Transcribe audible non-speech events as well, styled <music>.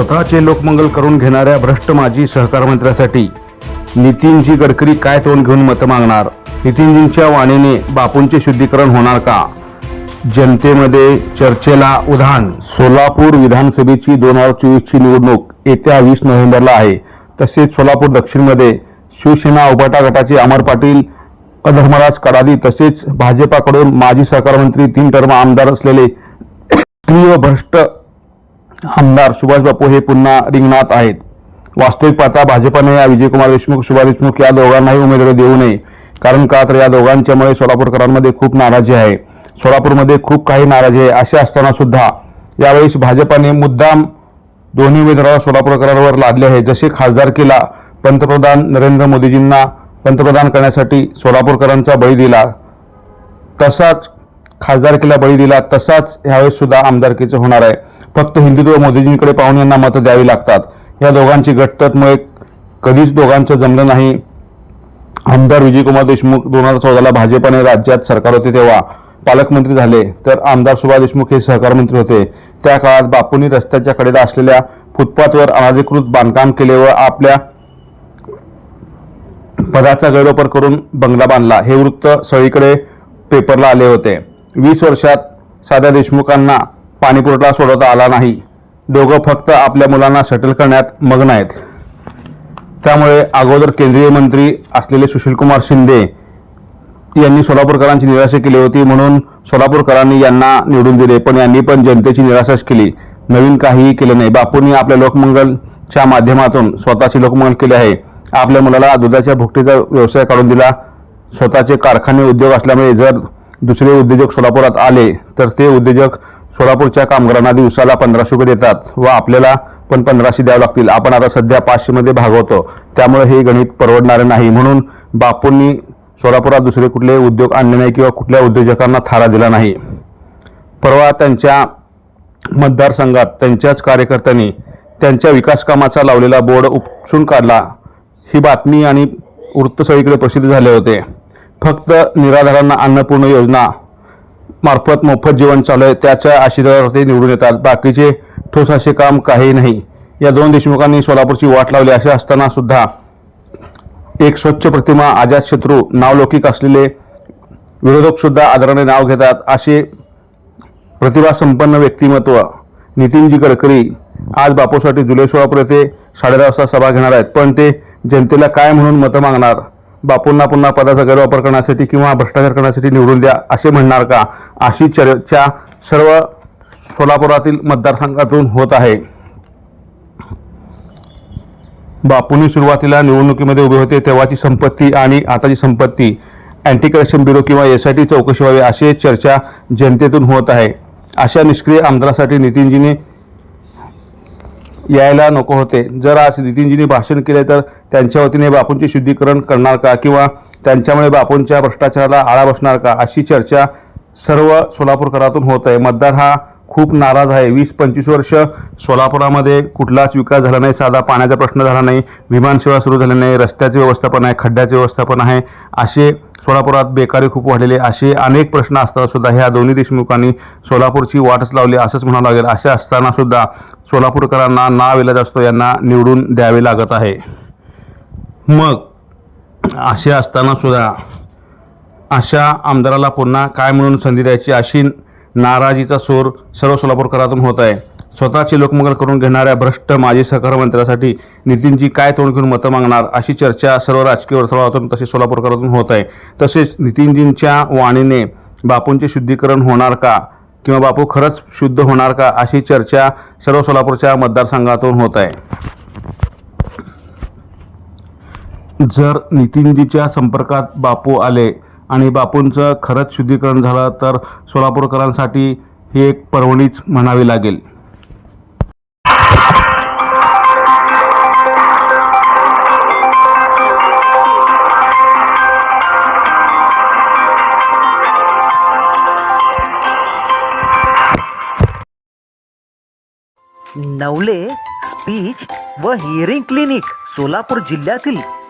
स्वतःचे लोकमंगल करून घेणाऱ्या भ्रष्ट माजी सहकार मंत्र्यासाठी नितीनजी गडकरी काय तोंड घेऊन मतं मागणार? नितीनजींच्या वाणीने बापूंचे शुद्धीकरण होणार का? जनतेमध्ये चर्चेला उधाण. सोलापूर विधानसभेची दोन हजार चोवीसची निवडणूक येत्या वीस नोव्हेंबरला आहे. तसेच सोलापूर दक्षिणमध्ये शिवसेना उभाटा गटाचे अमर पाटील अधर्मराज कडादी तसेच भाजपाकडून माजी सहकार मंत्री तीन टर्म आमदार असलेले <coughs> सक्रिय भ्रष्ट आमदार सुभाष बापू हे पुन्हा रिंगणात आहेत. वास्तविक पाहता भाजपाने या विजयकुमार देशमुख सुभाष देशमुख या दोघांनाही उमेदवारी देऊ नये. कारण का तर या दोघांच्यामुळे सोलापूरकरांमध्ये खूप नाराजी आहे. सोलापूरमध्ये खूप काही नाराजी आहे. असे असताना सुद्धा यावेळेस भाजपाने मुद्दाम दोन्ही उमेदवारांना सोलापूरकरांवर लादले आहे. जसे खासदारकीला पंतप्रधान नरेंद्र मोदीजींना पंतप्रधान करण्यासाठी सोलापूरकरांचा बळी दिला. तसाच खासदारकीला बळी दिला. तसाच ह्यावेळेस सुद्धा आमदारकीचं होणार आहे. फक्त हिंदुत्व मोदीजींकडे पाहून यांना मतं द्यावी लागतात. या दोघांची गटतटमुळे कधीच दोघांचं जमलं नाही. आमदार विजयकुमार देशमुख दोन हजार चौदाला भाजपाने राज्यात सरकार होते तेव्हा पालकमंत्री झाले. तर आमदार सुभाष देशमुख हे सहकार मंत्री होते. त्या काळात बापूंनी रस्त्याच्या कडेला असलेल्या फुटपाथवर अनाधिकृत बांधकाम केले व आपल्या पदाचा गैरवापर करून बंगला बांधला. हे वृत्त सगळीकडे पेपरला आले होते. वीस वर्षात साध्या देशमुखांना पाणीपुरवठा सोडवता आला नाही. दोघं फक्त आपल्या मुलांना सेटल करण्यात मग्न आहेत. त्यामुळे अगोदर केंद्रीय मंत्री असलेले सुशीलकुमार शिंदे यांनी सोलापूरकरांची निराशा केली होती म्हणून सोलापूरकरांनी यांना निवडून दिले. पण यांनी पण जनतेची निराशाच केली. नवीन काहीही केलं नाही. बापूंनी आपल्या लोकमंगलच्या माध्यमातून स्वतःचे लोकमंगल केले आहे. आपल्या मुलाला दुधाच्या भुकटीचा व्यवसाय काढून दिला. स्वतःचे कारखाने उद्योग असल्यामुळे जर दुसरे उद्योजक सोलापुरात आले तर ते उद्योजक सोलापूरच्या कामगारांना दिवसाला पंधराशे रुपये देतात व आपल्याला पण पंधराशे द्यावे लागतील. आपण आता सध्या पाचशेमध्ये भागवतो. त्यामुळे हे गणित परवडणारे नाही. म्हणून बापूंनी सोलापुरात दुसरे कुठले उद्योग आणले नाही किंवा कुठल्या उद्योजकांना थारा दिला नाही. परवा त्यांच्या मतदारसंघात त्यांच्याच कार्यकर्त्यांनी त्यांच्या विकास कामाचा लावलेला बोर्ड उपसून काढला. ही बातमी आणि वृत्तसळीकडे प्रसिद्ध झाले होते. फक्त निराधारांना अन्नपूर्ण योजना मार्फत मोफत जीवन चालू आहे. त्याच्या आशीर्वादावरती निवडून येतात. बाकीचे ठोस असे काम काही नाही. या दोन देशमुखांनी सोलापूरची वाट लावली. असे असताना सुद्धा एक स्वच्छ प्रतिमा अजातशत्रू नावलौकिक असलेले विरोधक सुद्धा आदराने नाव घेतात. असे प्रतिभा संपन्न व्यक्तिमत्व नितीनजी गडकरी आज बापूसाठी जुलै सोळापूर येथे साडेदहा वाजता सभा घेणार आहेत. पण ते जनतेला काय म्हणून मतं मागणार? बापूंना पुन्हा पदाचा गैरवापर करण्यासाठी किंवा भ्रष्टाचार करण्यासाठी निवडून द्या असे म्हणणार का? अशी चर्चा सर्व सोलापुरातील मतदारसंघातून होत आहे. बापूंनी सुरुवातीला निवडणुकीमध्ये उभे होते तेव्हाची संपत्ती आणि आताची संपत्ती अँटी करप्शन ब्युरो किंवा एस आय टी चौकशी व्हावी अशी चर्चा जनतेतून होत आहे. अशा निष्क्रिय आमदारासाठी नितीनजीने यायला नको होते. जर आज नितीनजींनी भाषण केले तर त्यांच्या वतीने बापूंचे शुद्धीकरण करणार का? किंवा त्यांच्यामुळे बापूंच्या भ्रष्टाचाराला आळा बसणार का? अशी चर्चा सर्व सोलापूरकरातून होत आहे. मतदार हा खूप नाराज आहे. वीस पंचवीस वर्ष सोलापुरामध्ये कुठलाच विकास झाला नाही. साधा पाण्याचा प्रश्न झाला नाही. विमानसेवा सुरू झाली नाही. रस्त्याचे व्यवस्थापन आहे. खड्ड्याचे व्यवस्थापन आहे. असे सोलापुरात बेकारी खूप वाढलेले असे अनेक प्रश्न असताना सुद्धा ह्या दोन्ही देशमुखांनी सोलापूरची वाटच लावली असंच म्हणावं लागेल. असे असताना सुद्धा सोलापूरकरांना नाव इलाज असतो. यांना निवडून द्यावे लागत आहे. मग असे असताना सुद्धा अशा आमदाराला पुन्हा काय म्हणून संधी द्यायची अशी नाराजीचा सूर सर्व सोलापूरकरातून होत आहे. स्वतःचे लोकमंगल करून घेणाऱ्या भ्रष्ट माजी सहकार मंत्र्यासाठी नितीनजी काय तोंड घेऊन मतं मागणार अशी चर्चा सर्व राजकीय वर्तुळातून तसेच सोलापूरकरातून होत आहे. तसेच नितीनजींच्या वाणीने बापूंचे शुद्धीकरण होणार का? किंवा बापू खरंच शुद्ध होणार का? अशी चर्चा सर्व सोलापूरच्या मतदारसंघातून होत आहे. जर नितीनजीच्या संपर्कात बापू आले आणि बापूंचं खरंच शुद्धीकरण झालं तर सोलापूरकरांसाठी ही एक पर्वणीच म्हणावी लागेल. नवले स्पीच व हिअरिंग क्लिनिक सोलापूर जिल्ह्यातील